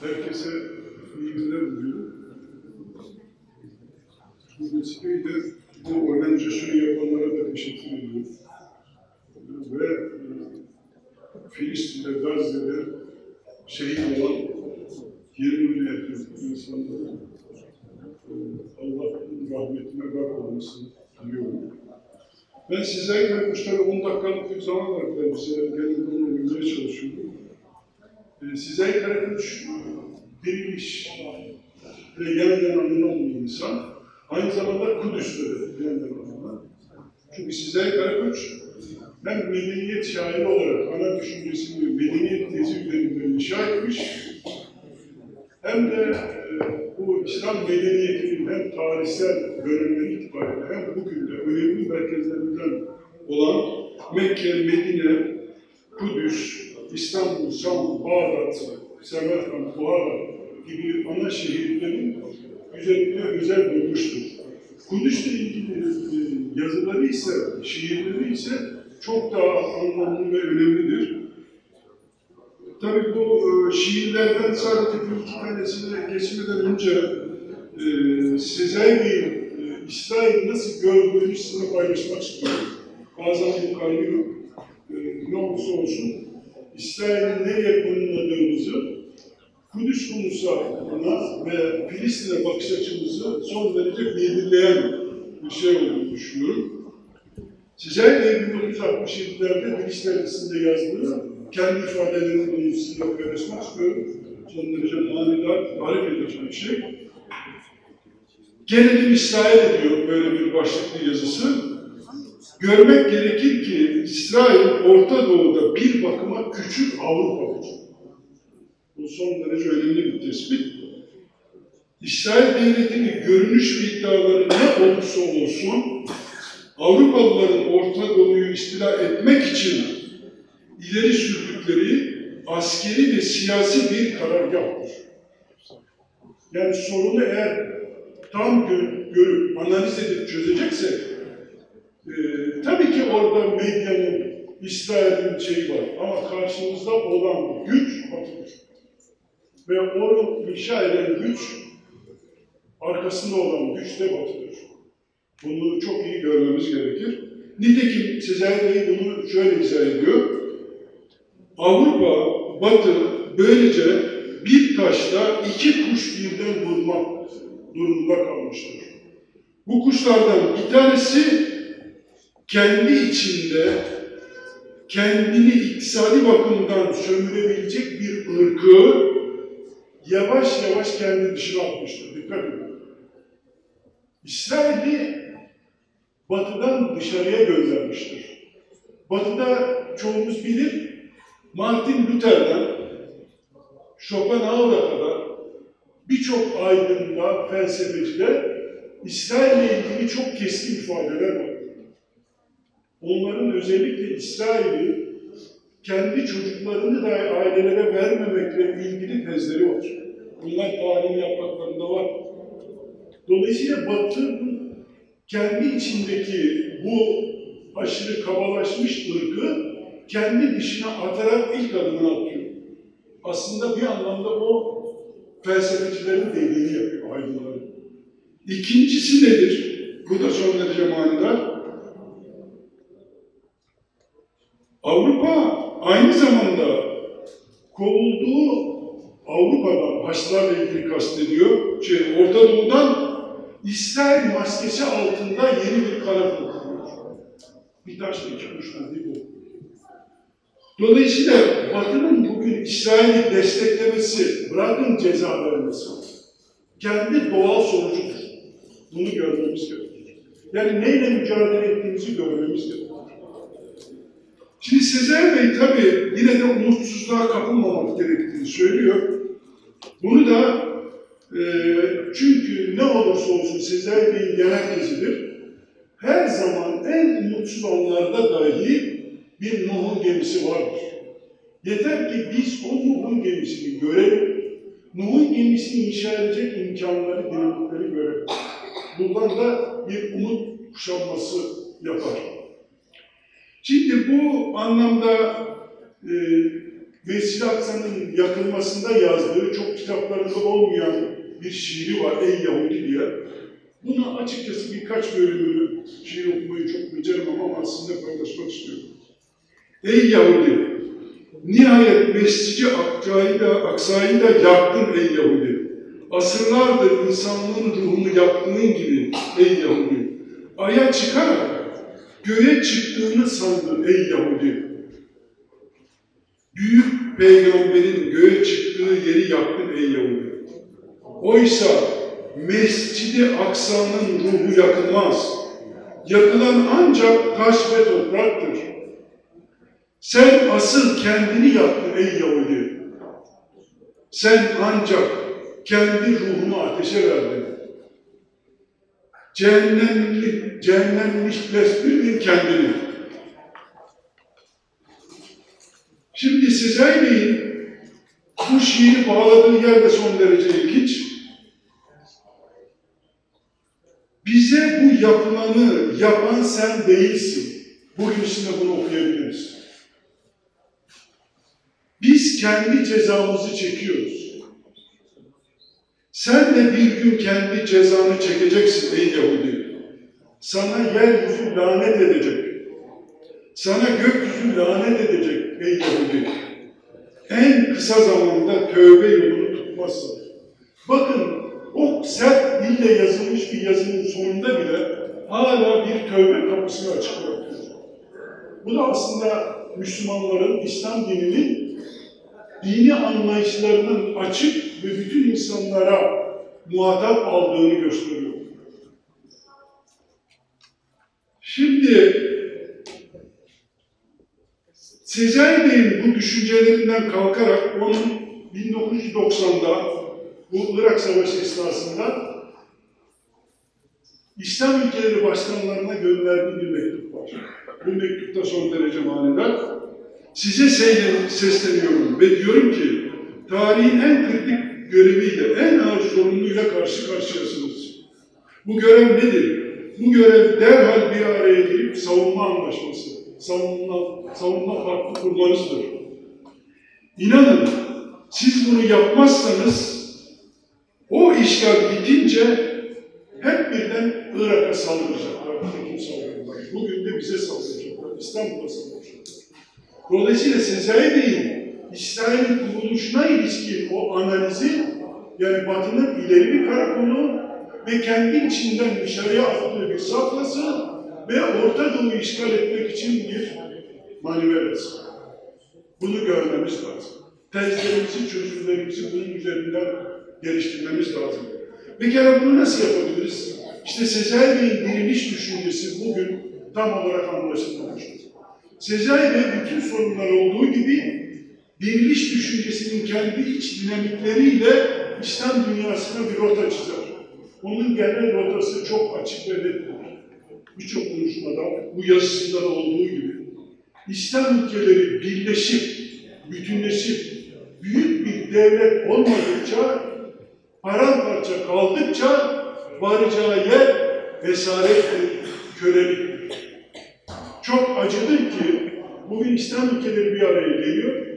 Herkese iyi günler diliyorum. Bu vesileyle bu organizasyonu yapanlara da teşekkür ediyorum. Ve e, Filistin'de, Gazze'de şehit olan 20 bin yakın insanlara e, Allah'ın rahmetine gark olmasını diliyorum. Ben size kaymışlara 10 dakikalık bir zaman verdiler bize. Gelin bunu bilmeye çalışıyorum. E, size Karakuş diriliş ve yan yana alınan bir insan. Aynı zamanda Kudüs'te de yan yana alınan. Çünkü size Karakuş hem medeniyet şairi olarak ana düşüncesini medeniyet tezi üzerinden inşa etmiş, hem de e, bu İslam medeniyetinin hem tarihsel dönemleri itibariyle hem bugün de önemli merkezlerinden olan Mekke, Medine, Kudüs, İstanbul, Şam, Bağdat, Semerkant, Buhara gibi ana şehirlerin üzerinde özel durmuştur. Kudüs'le ilgili e, yazıları ise, şiirleri ise çok daha anlamlı ve önemlidir. Tabii bu e, şiirlerden sadece bir iki tanesine geçmeden önce e, Sezai e, İsrail nasıl gördüğünü sizinle paylaşmak istiyorum. Bazen bu kaynıyor. E, ne olursa olsun İsrail'in nereye konumlandığımızı Kudüs konusuna ve Filistin'e bakış açımızı son derece belirleyen bir şey olduğunu düşünüyorum. De 1967'lerde Bilis dergisinde yazdığı kendi ifadelerini sizinle paylaşmak istiyorum. Son derece manidar, tarif edici bir şey. Gelelim İsrail diyor böyle bir başlıklı yazısı. Görmek gerekir ki İsrail Orta Doğu'da bir bakıma küçük Avrupa'dır. Bu son derece önemli bir tespit. İsrail devletinin görünüş ve iddiaları ne olursa olsun Avrupalıların Orta Doğu'yu istila etmek için ileri sürdükleri askeri ve siyasi bir karargahtır. Yani sorunu eğer tam gör- görüp, analiz edip çözeceksek, e, tabii ki orada medyanın, İsrail'in şeyi var ama karşımızda olan güç batıdır. Ve onu inşa eden güç, arkasında olan güç de batıdır. Bunu çok iyi görmemiz gerekir. Nitekim Sezai Bey bunu şöyle izah ediyor. Avrupa, Batı böylece bir taşla iki kuş birden vurmak durumunda kalmıştır. Bu kuşlardan bir tanesi kendi içinde kendini iktisadi bakımdan sömürebilecek bir ırkı yavaş yavaş kendi dışına atmıştır. Dikkat edin. İsrail'i batıdan dışarıya göndermiştir. Batıda çoğumuz bilir, Martin Luther'den Schopenhauer'a kadar birçok aydında, felsefecide İsrail'le ilgili çok keskin ifadeler var. Onların özellikle İsrail'i kendi çocuklarını da ailelere vermemekle ilgili tezleri var. Bunlar tarihin yapraklarında var. Dolayısıyla Batı kendi içindeki bu aşırı kabalaşmış ırkı kendi dışına atarak ilk adımını atıyor. Aslında bir anlamda o felsefecilerin dediğini yapıyor, aydınların. İkincisi nedir? Bu da son derece manidar. Avrupa aynı zamanda kovulduğu Avrupa'dan, Haçlılarla ilgili kastediyor, şey, Orta Doğu'dan İsrail maskesi altında yeni bir kara kuruyor. Bir taşla iki kuşla değil bu. Dolayısıyla Batı'nın bugün İsrail'i desteklemesi, bırakın ceza vermesi, kendi doğal sonucudur. Bunu görmemiz gerekir. Yani neyle mücadele ettiğimizi görmemiz gerekir. Şimdi Sezer Bey tabii yine de umutsuzluğa kapılmamak gerektiğini söylüyor. Bunu da e, çünkü ne olursa olsun Sezer Bey'in genel tezidir. Her zaman en umutsuz anlarda dahi bir Nuh'un gemisi vardır. Yeter ki biz o Nuh'un gemisini görelim, Nuh'un gemisini inşa edecek imkanları, dinamikleri görelim. Buradan da bir umut kuşanması yapar. Şimdi bu anlamda e, Mescid-i Aksa'nın yakılmasında yazdığı çok kitaplarında olmayan bir şiiri var Ey Yahudi diye. Bunu açıkçası birkaç bölümünü şiir okumayı çok beceremem ama sizinle paylaşmak istiyorum. Ey Yahudi! Nihayet Mescid-i Aksa'yı da, Aksa'yı da yaktın ey Yahudi. Asırlardır insanlığın ruhunu yaktığın gibi ey Yahudi. Aya çıkarak göğe çıktığını sandın ey Yahudi. Büyük peygamberin göğe çıktığı yeri yaktın ey Yahudi. Oysa Mescid-i Aksa'nın ruhu yakılmaz. Yakılan ancak taş ve topraktır. Sen asıl kendini yaktın ey Yahudi. Sen ancak kendi ruhunu ateşe verdin. Cehennemlik, cehennemlikleştirdin kendini. Şimdi size Bey'in bu şiiri bağladığı yer de son derece ilginç. Bize bu yapılanı yapan sen değilsin. Bugün size bunu okuyabiliriz. Biz kendi cezamızı çekiyoruz. Sen de bir gün kendi cezanı çekeceksin ey Yahudi. Sana yeryüzü lanet edecek. Sana gökyüzü lanet edecek ey Yahudi. En kısa zamanda tövbe yolunu tutmazsan. Bakın o sert dille yazılmış bir yazının sonunda bile hala bir tövbe kapısını açık bırakıyor. Bu da aslında Müslümanların, İslam dininin dini anlayışlarının açık ve bütün insanlara muhatap aldığını gösteriyor. Şimdi Sezai Bey'in bu düşüncelerinden kalkarak onun 1990'da bu Irak Savaşı esnasında İslam ülkeleri başkanlarına gönderdiği bir mektup var. Bu mektupta son derece manidar. Size sesleniyorum ve diyorum ki tarihin en kritik göreviyle, en ağır sorunuyla karşı karşıyasınız. Bu görev nedir? Bu görev derhal bir araya gelip savunma anlaşması, savunma, savunma farklı kurmanızdır. İnanın siz bunu yapmazsanız o işgal bitince hep birden Irak'a saldıracaklar. Kim saldıracaklar? Bugün de bize saldıracaklar. İstanbul'a saldıracaklar. Dolayısıyla Sezai Bey'in İsrail'in kuruluşuna ilişkin o analizi yani Batı'nın ileri bir karakolu ve kendi içinden dışarıya attığı bir safhası ve Orta Doğu'yu işgal etmek için bir manivelası. Bunu görmemiz lazım. Tezlerimizi, çözümlerimizi bunun üzerinden geliştirmemiz lazım. Bir kere bunu nasıl yapabiliriz? İşte Sezai Bey'in diriliş düşüncesi bugün tam olarak anlaşılmamıştır. Sezai Bey bütün sorunlar olduğu gibi diriliş düşüncesinin kendi iç dinamikleriyle İslam dünyasına bir rota çizer. Onun genel rotası çok açık ve nettir. Birçok konuşmada, bu yazısında da olduğu gibi. İslam ülkeleri birleşip, bütünleşip, büyük bir devlet olmadıkça, paramparça kaldıkça varacağı yer esarettir, köleliktir. Çok acıdır ki bugün İslam ülkeleri bir araya geliyor.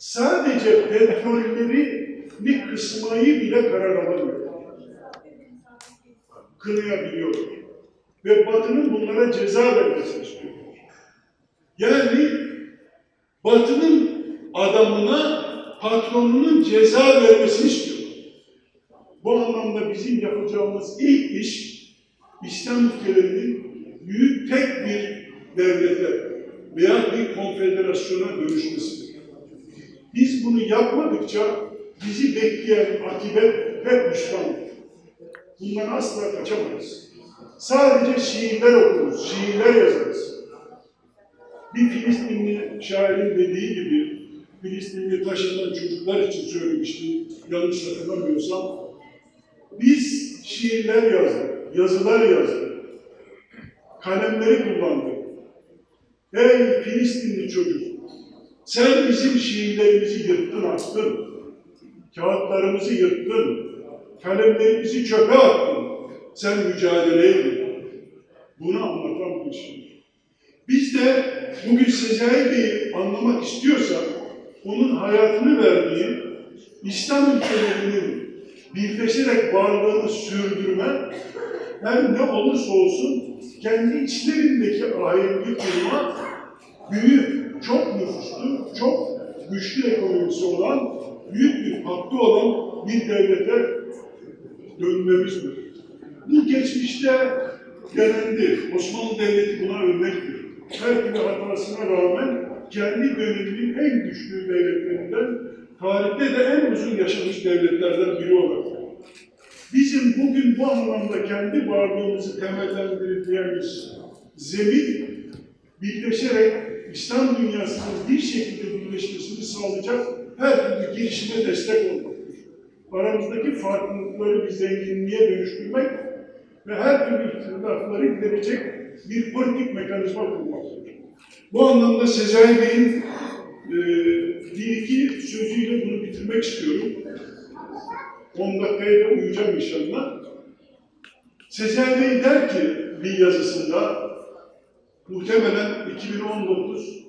Sadece petrolleri bir kısmayı bile karar alamıyor. Kınayabiliyor. Ve Batı'nın bunlara ceza vermesini istiyor. Yani Batı'nın adamına patronunun ceza vermesini istiyor. Bu anlamda bizim yapacağımız ilk iş İslam ülkelerinin büyük tek bir devlete veya bir konfederasyona dönüşmesidir. Biz bunu yapmadıkça bizi bekleyen akibet hep hüsrandır. Bundan asla kaçamayız. Sadece şiirler okuruz, şiirler yazarız. Bir Filistinli şairin dediği gibi, Filistinli taşınan çocuklar için söylemişti, yanlış hatırlamıyorsam. Biz şiirler yazdık, yazılar yazdık, kalemleri kullandık. Ey Filistinli çocuk, sen bizim şiirlerimizi yırttın, astın. Kağıtlarımızı yırttın, kalemlerimizi çöpe attın. Sen mücadeleydin. Bunu anlatan bir şey. Biz de bugün Sezai Bey'i anlamak istiyorsak onun hayatını verdiği İslam ülkelerinin birleşerek varlığını sürdürme her ne olursa olsun kendi içlerindeki ahengi kurma büyük, çok nüfuslu, çok güçlü ekonomisi olan, büyük bir hakkı olan bir devlete dönmemizdir. Bu geçmişte denendi. Osmanlı Devleti buna örnektir. Her türlü hatasına rağmen kendi döneminin en güçlü devletlerinden, tarihte de en uzun yaşamış devletlerden biri olarak. Bizim bugün bu anlamda kendi varlığımızı temellendirdiğimiz zemin birleşerek İslam dünyasının bir şekilde birleşmesini sağlayacak her türlü girişime destek olmaktır. Aramızdaki farklılıkları bir zenginliğe dönüştürmek ve her türlü ihtilafları giderecek bir politik mekanizma kurmaktır. Bu anlamda Sezai Bey'in e, bir iki sözüyle bunu bitirmek istiyorum. 10 dakikaya da uyuyacağım inşallah. Sezai Bey der ki bir yazısında, muhtemelen 2019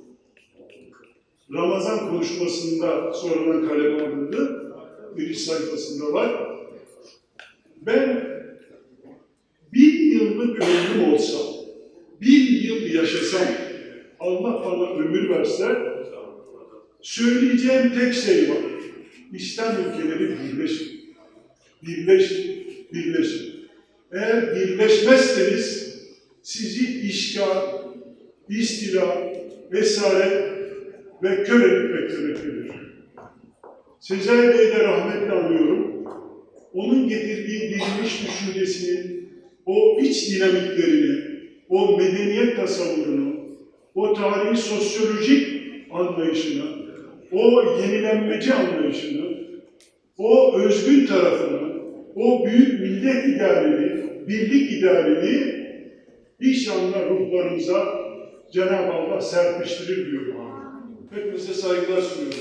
Ramazan konuşmasında sonradan kaleme alındı. Bir sayfasında var. Ben bir yıllık ömrüm olsa, bir yıl yaşasam, Allah bana ömür verse, söyleyeceğim tek şey var. İslam ülkeleri birleşin. Birleşin, birleşin. Eğer birleşmezseniz sizi işgal, istila, esaret ve kölelik beklemektedir. Sezai Bey'i de rahmetle anıyorum. Onun getirdiği diriliş düşüncesinin o iç dinamiklerini, o medeniyet tasavvurunu, o tarihi sosyolojik anlayışını, o yenilenmeci anlayışını, o özgün tarafını, o büyük millet idealini, birlik idealini inşallah ruhlarımıza Cenab-ı Allah serpiştirir diyorum. Hepinize saygılar sunuyorum.